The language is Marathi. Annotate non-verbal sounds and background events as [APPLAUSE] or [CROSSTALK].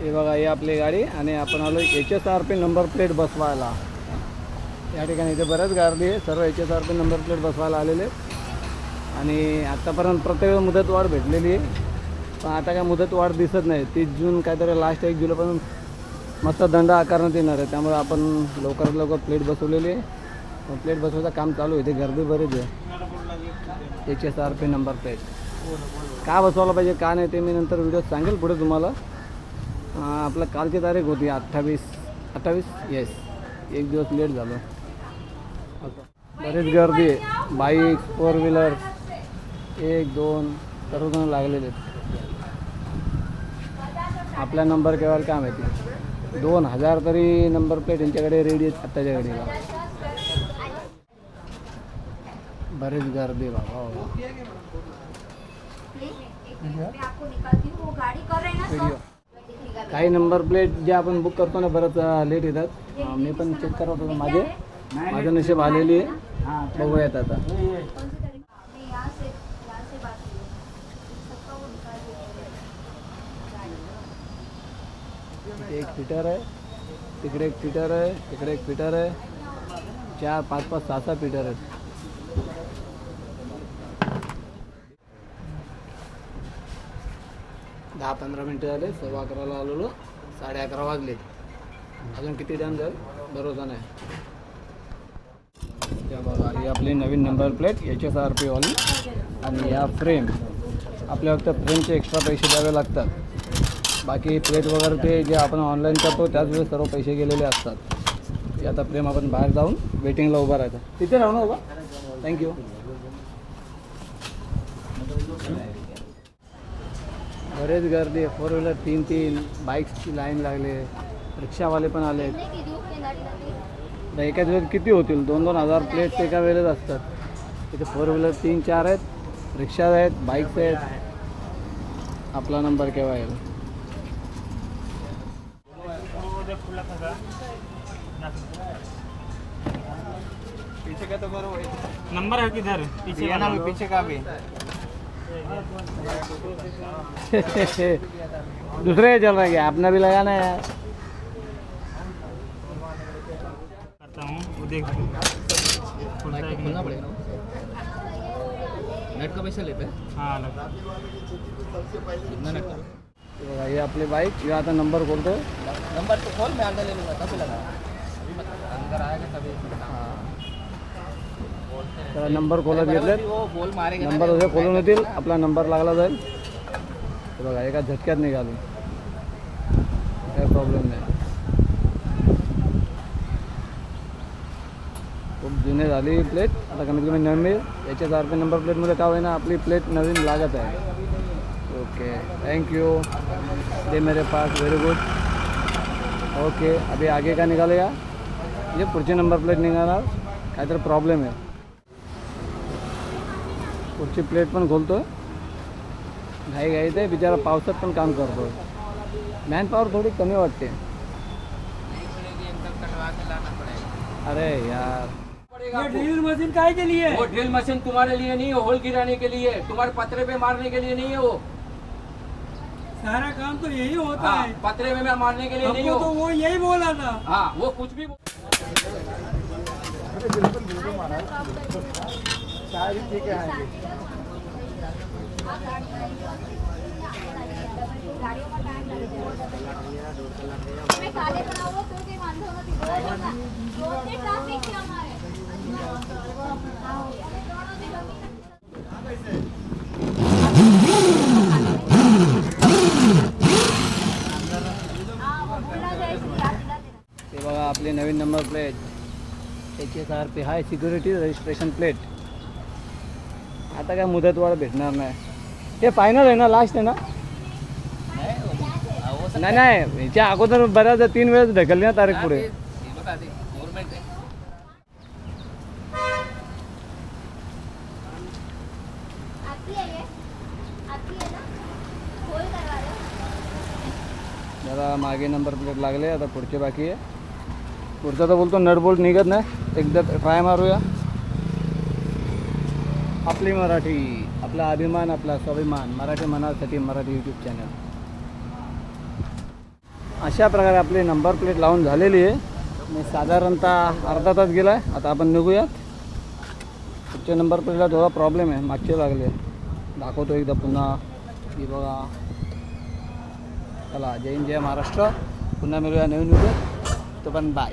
हे बघा ही आपली गाडी आणि आपण आलो H S R P number plate बसवायला. या ठिकाणी इथे बऱ्याच गाडी आहे सर्व H S R P number plate बसवायला आलेले आणि आत्तापर्यंत प्रत्येक मुदतवाढ भेटलेली आहे. पण आता काय मुदतवाढ दिसत नाही. तीस जून काहीतरी लास्ट एक जुलैपासून मस्त दंड आकारण्यात येणार आहे. त्यामुळे आपण लवकरात लवकर प्लेट बसवलेली आहे. प्लेट बसवायचं काम चालू आहे. इथे गर्दी बरीच आहे. H S R P number plate का बसवायला पाहिजे का नाही ते मी नंतर व्हिडिओ सांगेल पुढे तुम्हाला. आपलं कालची तारीख होती अठ्ठावीस अठ्ठावीस? येस एक दिवस लेट झालं. बरीच गर्दी आहे. बाईक फोर व्हीलर एक दोन सर्वजण लागलेले आहेत. आपला नंबर केव्हा काय माहिती? दोन हजार तरी नंबर प्लेट यांच्याकडे रेडी आहेत आत्ताच्या घडीला. बरीच गर्दी बाबा बाबा. व्हिडिओ काही नंबर प्लेट जे आपण बुक करतो ना बरंच लेट येतात. मी पण चेक करत होतो माझे माझं नशीब आलेली आहे. बघूयात आता. एक फिटर आहे. तिकडे एक फिटर आहे. तिकडे एक फिटर आहे. चार पाच पाच सहा सहा फिटर आहेत. दहा पंधरा मिनटं झाले सव्वा अकराला आलेलो साडे अकरा वाजले. अजून किती टाइम जाईल भरोसा नाही. त्या बघा ही आपली नवीन number plate H S R P वाली. आणि या फ्रेम आपल्या फक्त फ्रेमचे एक्स्ट्रा पैसे द्यावे लागतात. बाकी प्लेट वगैरे ते जे आपण ऑनलाईन करतो त्याच वेळेस सर्व पैसे गेलेले असतात. ते आता फ्रेम आपण बाहेर जाऊन वेटिंगला उभा राहायचं तिथे राहू ना उभा? थँक्यू बरेच गर्दी आहे. फोर व्हीलर तीन तीन बाईक्सची लाईन लागले. रिक्षावाले पण आले आहेत तर एकाच वेळेस किती होतील? दोन दोन हजार प्लेट्स एका वेळेस असतात. तिथे फोर व्हीलर तीन चार आहेत रिक्षा आहेत बाईक्स आहेत. आपला नंबर केव्हा येईल? पीछे का तो करो नंबर है किधर पीछे पीछे का भी? [LAUGHS] दूसरे चल रहा है क्या? अपना भी लगाना है यार। करता हूँ वो देख खुलता कि नहीं? पड़ेगा। नेट का पैसा लेते हैं। हाँ अलग कितना नेट का? हे बघा ही आपली बाईक ही आता नंबर नंबर तो खोल मैं अंदर ले लूँगा तभी लगा? अंदर आएगा तभी। नंबर खोलत घेतलेत नंबर खोलून येतील आपला नंबर लागला जाईल हे बघा, एका झटक्यात निघाली. काही प्रॉब्लेम नाही. जुने झाली प्लेट आता कमीत कमी नवीन याच्या आर पी नंबर प्लेटमध्ये का होईना आपली प्लेट नवीन लागत आहे. ओके थैंक थँक्यू दे मेरे पास व्हेरी गुड ओके अभी आगे का निघालेगा म्हणजे पुढची नंबर प्लेट निघाणार. काहीतरी प्रॉब्लेम आहे. पुढची प्लेट पण खोलतो घाई घाई थे बिचारा पावस काम करते मैन पावर थोडी कमी वाटते अरे यार। ये ड्रिल मशीन काय के लिए? वो ड्रिल मशीन तुम्हारे लिए नहीं है होल गिराने के लिए। तुम्हारे पतरे पे मारने के लिए नहीं है वो। सारा काम तो यही होता आ, है। पतरे में मारने के लिए नहीं हो। तो वो यही बोला था। हाँ वो कुछ भी ठीक है। आपली नवीन number plate H S R P high security registration plate आता काय मुदतवाढ भेटणार नाही. हे फायनल आहे ना लास्ट आहे ना? नाही नाही याच्या अगोदर बऱ्याच तीन वेळेस ढकलली ना तारीख पुढे. जरा मागे नंबर प्लेट लागले आता पुढचे बाकी आहे. पुढचा तर बोलतो नट बोल्ट निघत नाही. एकदा ट्राय मारूया. आपली मराठी. आपला अभिमान आपला स्वाभिमान मराठी मनासाठी मराठी यूट्यूब चॅनल अशा प्रकारे आपली नंबर प्लेट लावून झालेली आहे. मी साधारणतः अर्धा तास गेला आहे आता आपण निघूयात. पुढच्या नंबर प्लेटला थोडा प्रॉब्लेम आहे. मागचे लागले. दाखवतो एकदा पुन्हा. की बघा. चला जय हिंद जय महाराष्ट्र. पुन्हा मिळूया नवीन व्हिडिओ तो पण बाय